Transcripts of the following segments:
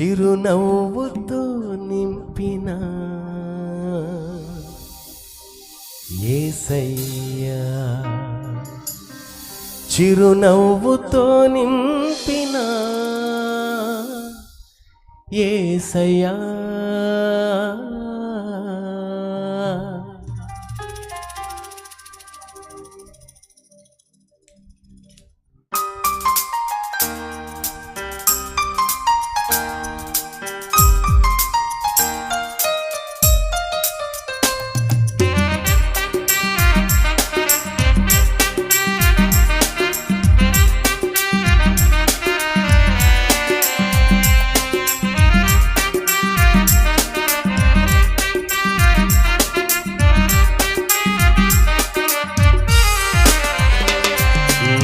చిరునవ్వుతో నింపిన ఏసయ్యా. చిరునవ్వుతో నింపిన ఏసయ్యా.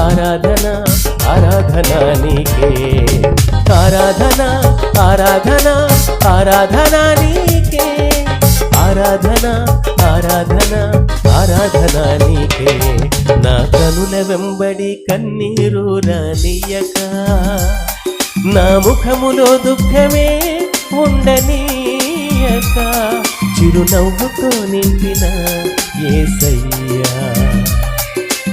ఆరాధన ఆరాధన నీకే. ఆరాధన ఆరాధన ఆరాధన నీకే. ఆరాధన ఆరాధన ఆరాధన నీకే. నా కనుల వెంబడి కన్నీరు రానియక నా ముఖములో దుఃఖమే ఉండనీయక. చిరునవ్వుతో నింపిన ఏసయ్యా.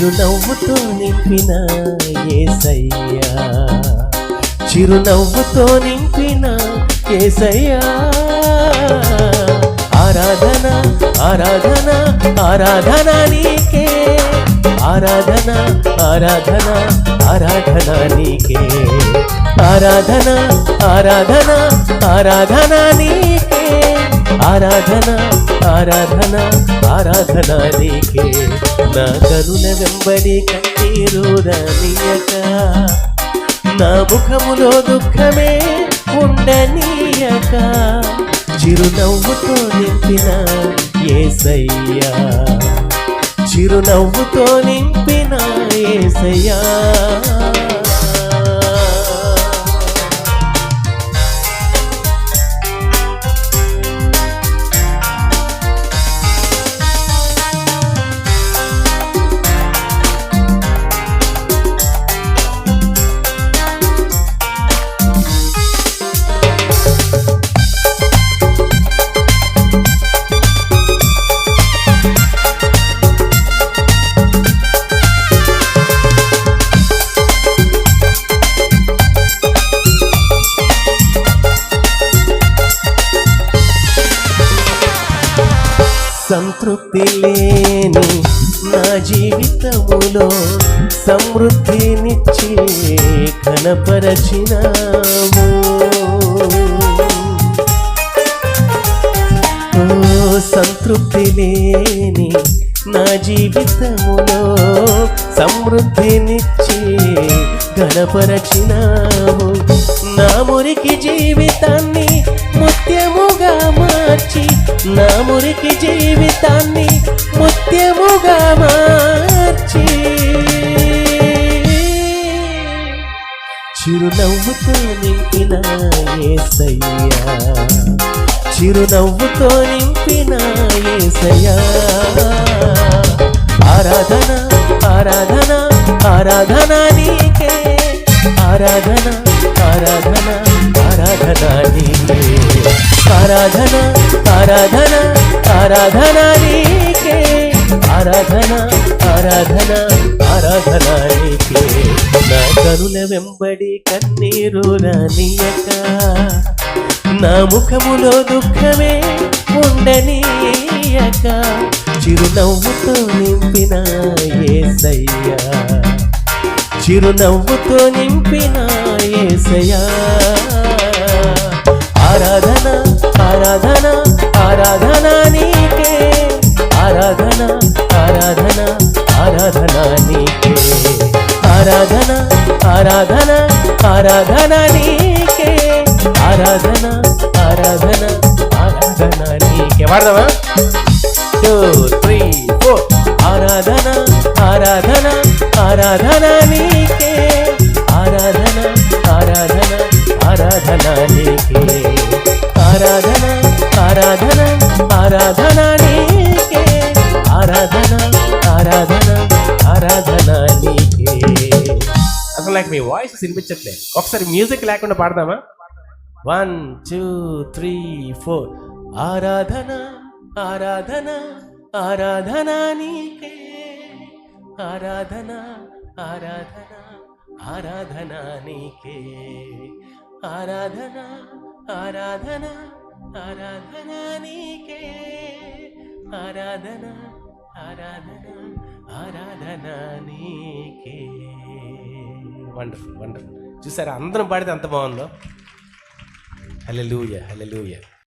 చిరునవ్వుతో నింపిన ఏసయ్యా. చిరునవ్వుతో నింపిన ఏసయ్యా. ఆరాధన ఆరాధన ఆరాధన నీకే. ఆరాధన ఆరాధన ఆరాధన నీకే. ఆరాధన ఆరాధన ఆరాధన నీకే. ఆరాధన ఆరాధన ఆరాధన నీకే. నా కరుణ వెంబడి కన్నీరు రానియక. నా ముఖములో దుఃఖమే ఉండనీయక. చిరునవ్వుతో నింపిన ఏసయ్యా. చిరునవ్వుతో నింపిన ఏసయ్యా. సంతృప్తి లేని నా జీవితములో సమృద్ధినిచ్చి కనపరచినాము ఓ సంతృప్తి లేని నా జీవితములో సమృద్ధినిచ్చి గణపరచినాము నా మురికి జీవితాన్ని నా మురికి జీవితాన్ని ముత్యముగా మార్చి. చిరునవ్వుతో నింపిన ఏసయ్యా. చిరునవ్వుతో నింపిన ఏసయ్యా. ఆరాధన ఆరాధన ఆరాధన నీకే. ఆరాధన ఆరాధన ఆరాధన నీకే. ఆరాధన ఆరాధన ఆరాధన నీకే. ఆరాధన ఆరాధన ఆరాధన నీకే. నా కనుల వెంబడి కన్నీరు రానియక. నా ముఖములో దుఃఖమే ఉండనీయక. చిరునవ్వుతో నింపిన ఏసయ్యా. చిరునవ్వుతో నింపిన ఏసయ్యా. ఆరాధన ఆరాధన ఆరాధన నీకే. ఆరాధన ఆరాధన ఆరాధన నీకే. ఆరాధన ఆరాధన ఆరాధన నీకే. ఆరాధన ఆరాధన ఆరాధన నీకే. వాడదామా టూ త్రీ ఫోర్. ఆరాధన ఆరాధన ఆరాధన నీకే. ఆరాధన ఆరాధన ఆరాధన నీకే. ఆరాధన ఆరాధన ఆరాధన నీకే. ఆరాధన ఆరాధన ఆరాధన నీకే. అసలు నాకు మీ వాయిస్ వినిపించట్లేదు. ఒకసారి మ్యూజిక్ లేకుండా పాడదామా? వన్ టూ త్రీ ఫోర్ ఆరాధన ఆరాధన ఆరాధన నీకే. ఆరాధన ఆరాధన ఆరాధన నీకే. ఆరాధన ఆరాధన ఆరాధన నీకే. ఆరాధన ఆరాధన ఆరాధన నీకే. వండర్ఫుల్ వండర్ఫుల్ చూసారా? అందరం పాడితే అంత బాగుందో? హల్లెలూయా హల్లెలూయా